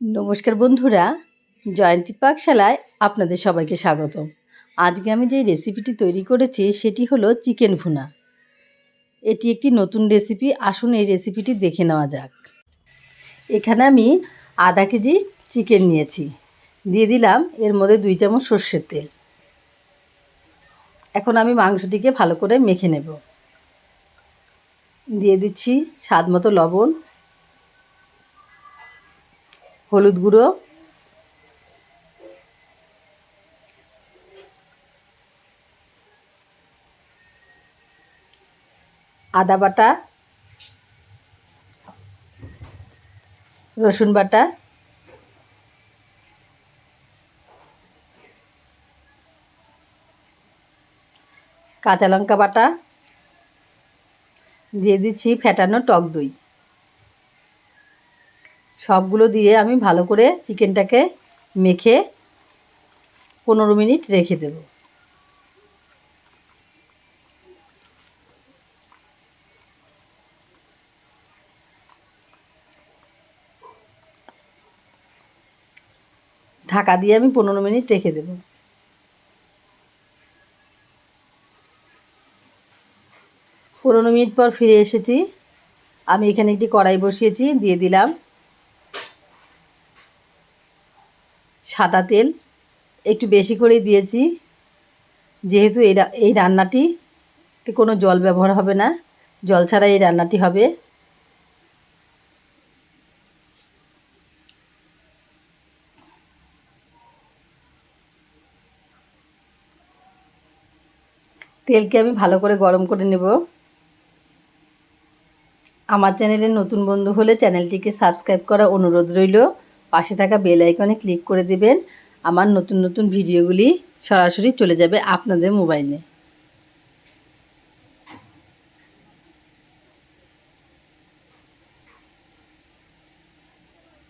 নমস্কার বন্ধুরা, জয়ন্তী পাকশালায় আপনাদের সবাইকে স্বাগত আজকে আমি যে রেসিপিটি তৈরি করেছি, সেটি হলো চিকেন ভুনা। এটি একটি নতুন রেসিপি আসুন এই রেসিপিটি দেখে নেওয়া যাক। এখানে আমি আধা কেজি চিকেন নিয়েছি। দিয়ে দিলাম এর মধ্যে দুই চামচ সর্ষের তেল। এখন আমি মাংসটিকে ভালো করে মেখে নেব। দিয়ে দিচ্ছি স্বাদ মতো লবণ হলুদ গুঁড়ো আদা বাটা রসুন বাটা কাঁচা লঙ্কা বাটা দিয়ে দিচ্ছি ফ্যাটানো টক দই। সবগুলো দিয়ে আমি ভালো করে চিকেনটাকে মেখে পনেরো মিনিট রেখে দেব। ঢাকা দিয়ে আমি পনেরো মিনিট রেখে দেব। পনেরো মিনিট পর ফিরে এসেছি। আমি এখানে একটি কড়াই বসিয়েছি, দিয়ে দিলাম সাদা তেল একটু বেশি করেই দিয়েছি। যেহেতু এই এই রান্নাটি কোনো জল ব্যবহার হবে না। জল ছাড়া এই রান্নাটি হবে। তেলকে আমি ভালো করে গরম করে নেব। আমার চ্যানেলের নতুন বন্ধু হলে চ্যানেলটিকে সাবস্ক্রাইব করা অনুরোধ রইল। পাশে থাকা বেল আইকনে ক্লিক করে দেবেন। আমার নতুন নতুন ভিডিওগুলি সরাসরি চলে যাবে আপনাদের মোবাইলে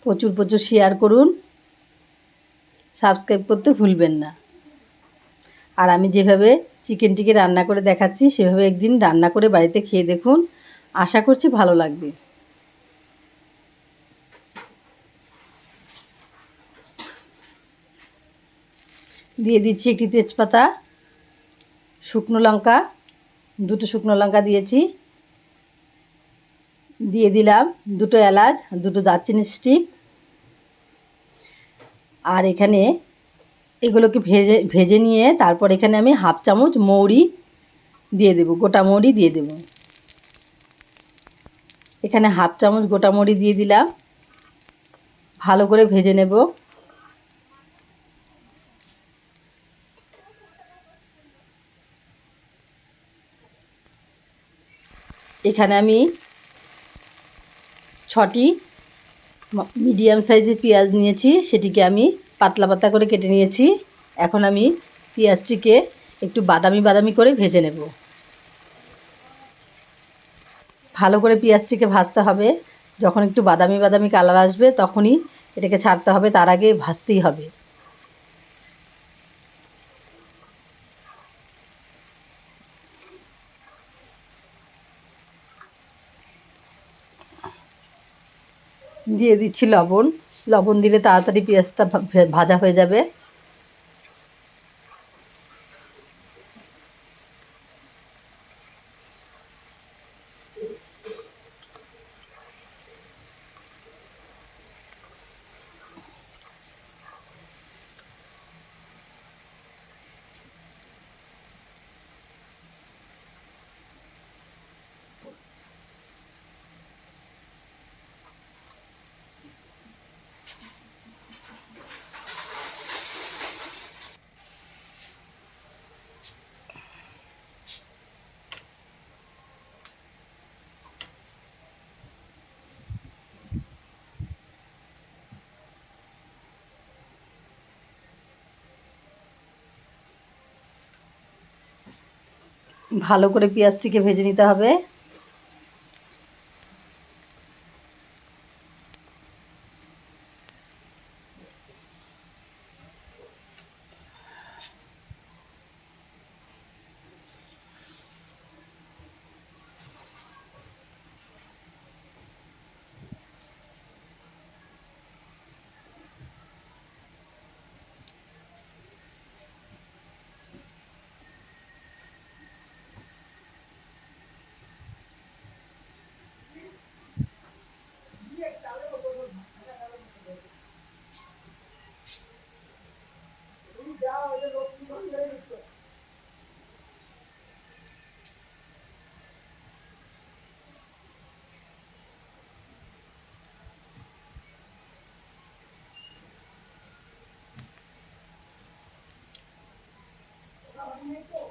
প্রচুর প্রচুর শেয়ার করুন। সাবস্ক্রাইব করতে ভুলবেন না। আর আমি যেভাবে চিকেনটিকে রান্না করে দেখাচ্ছি, সেভাবে একদিন রান্না করে বাড়িতে খেয়ে দেখুন। আশা করছি ভালো লাগবে। দিয়ে দিচ্ছি একটি তেজপাতা, শুকনো লঙ্কা, দুটো শুকনো লঙ্কা দিয়েছি। দিয়ে দিলাম দুটো এলাচ, দুটো দারচিনি স্টিক। আর এখানে এগুলোকে ভেজে ভেজে নিয়ে তারপর এখানে আমি হাফ চামচ মৌরি দিয়ে দেব, গোটা মৌরি দিয়ে দেব। এখানে হাফ চামচ গোটা মৌরি দিয়ে দিলাম। ভালো করে ভেজে নেব। এখানে আমি ছটি মিডিয়াম সাইজের পেঁয়াজ নিয়েছি, সেটিকে আমি পাতলা পাতলা করে কেটে নিয়েছি। এখন আমি পেঁয়াজটিকে একটু বাদামি বাদামি করে ভেজে নেব। ভালো করে পেঁয়াজটিকে ভাজতে হবে। যখন একটু বাদামি বাদামি কালার আসবে, তখনই এটাকে ছাড়তে হবে। তার আগে ভাজতেই হবে। দিয়ে দিচ্ছি লবণ। লবণ দিলে তাড়াতাড়ি পেঁয়াজটা ভাজা হয়ে যাবে। ভালো করে পেঁয়াজটিকে ভেজে নিতে হবে। Okay.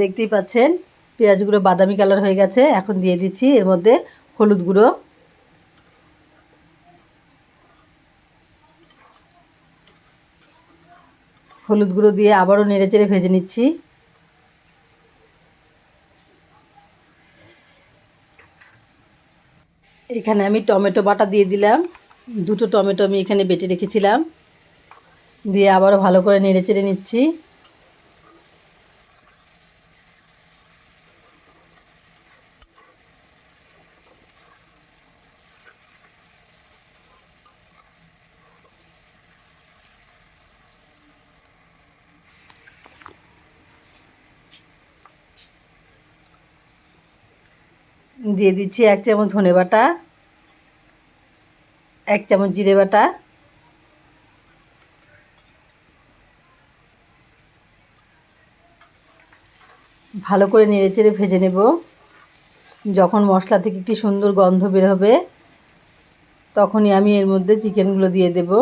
দেখতেই পাচ্ছেন পেঁয়াজগুলো বাদামি কালার হয়ে গেছে, এখন দিয়ে দিচ্ছি এর মধ্যে হলুদ গুঁড়ো। হলুদ গুঁড়ো দিয়ে আবারও নেড়েচেড়ে ভেজে নিচ্ছি। এখানে আমি টমেটো বাটা দিয়ে দিলাম, দুটো টমেটো আমি এখানে বেটে রেখেছিলাম, দিয়ে আবারও ভালো করে নেড়েচেড়ে নিচ্ছি। দিয়ে দিচ্ছি এক চামচ ধনে বাটা, এক চামচ জিরে বাটা, ভালো করে নেড়ে চেড়ে ভেজে নেব। যখন মশলা থেকে একটি সুন্দর গন্ধ বের হবে, তখনই আমি এর মধ্যে চিকেনগুলো দিয়ে দেবো।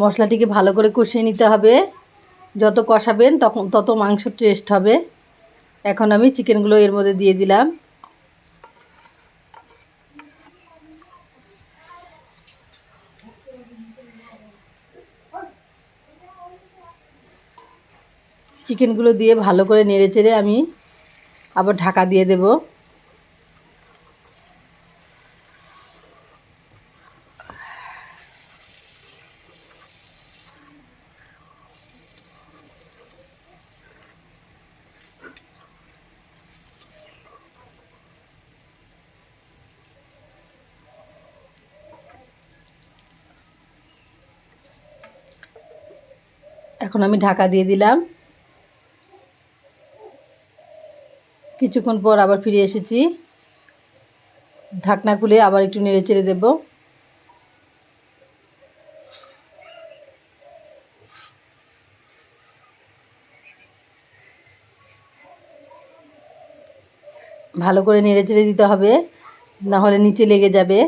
মশলাটিকে ভালো করে কষিয়ে নিতে হবে। যত কষাবেন তখন তত মাংস টেস্ট হবে। এখন আমি চিকেনগুলো এর মধ্যে দিয়ে দিলাম। চিকেনগুলো দিয়ে ভালো করে নেড়ে চেড়ে আমি আবার ঢাকা দিয়ে দেব। এখন আমি ঢাকা দিয়ে দিলাম। কিছুক্ষণ পর আবার ফিরে এসেছি। ঢাকনা খুলে আবার একটু নেড়ে চেড়ে দেব। ভালো করে নেড়ে চেড়ে দিতে হবে, না হলে নিচে লেগে যাবে।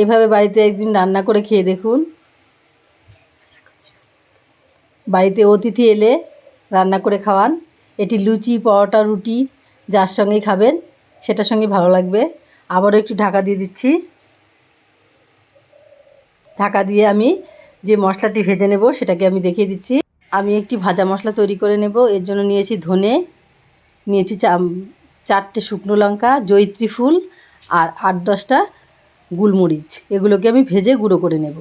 এভাবে বাড়িতে একদিন রান্না করে খেয়ে দেখুন। বাড়িতে অতিথি এলে রান্না করে খাওয়ান। এটি লুচি, পরোটা, রুটি যার সঙ্গে খাবেন, সেটার সঙ্গে ভালো লাগবে। আবারও একটু ঢাকা দিয়ে দিচ্ছি। ঢাকা দিয়ে আমি যে মশলাটি ভেজে নেব, সেটাকে আমি দেখিয়ে দিচ্ছি। আমি একটি ভাজা মশলা তৈরি করে নেব। এর জন্য নিয়েছি ধনে, নিয়েছি চারটে শুকনো লঙ্কা জৈত্রী ফুল আর আট দশটা গোলমরিচ, এগুলোকে আমি ভেজে গুঁড়ো করে নেব।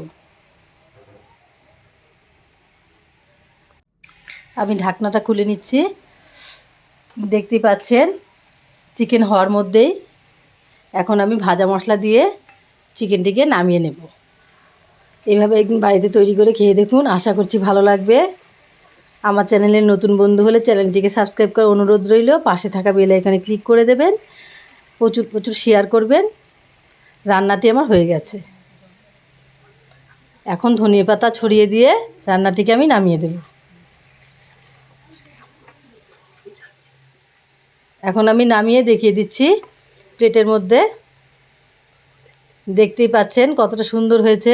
আমি ঢাকনাটা খুলে নিচ্ছি। দেখতেই পাচ্ছেন চিকেন হওয়ার মধ্যেই এখন আমি ভাজা মশলা দিয়ে চিকেনটিকে নামিয়ে নেব। এইভাবে একদিন বাড়িতে তৈরি করে খেয়ে দেখুন, আশা করছি ভালো লাগবে। আমার চ্যানেলের নতুন বন্ধু হলে চ্যানেলটিকে সাবস্ক্রাইব করার অনুরোধ রইল। পাশে থাকা বেল আইকনে ক্লিক করে দেবেন। প্রচুর প্রচুর শেয়ার করবেন। রান্নাটি আমার হয়ে গেছে। এখন ধনিয়া পাতা ছড়িয়ে দিয়ে রান্নাটিকে আমি নামিয়ে দেব। এখন আমি নামিয়ে দেখিয়ে দিচ্ছি প্লেটের মধ্যে। দেখতেই পাচ্ছেন কতটা সুন্দর হয়েছে।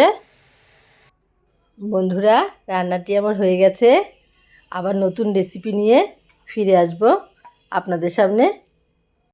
বন্ধুরা, রান্নাটি আমার হয়ে গেছে। আবার নতুন রেসিপি নিয়ে ফিরে আসব আপনাদের সামনে।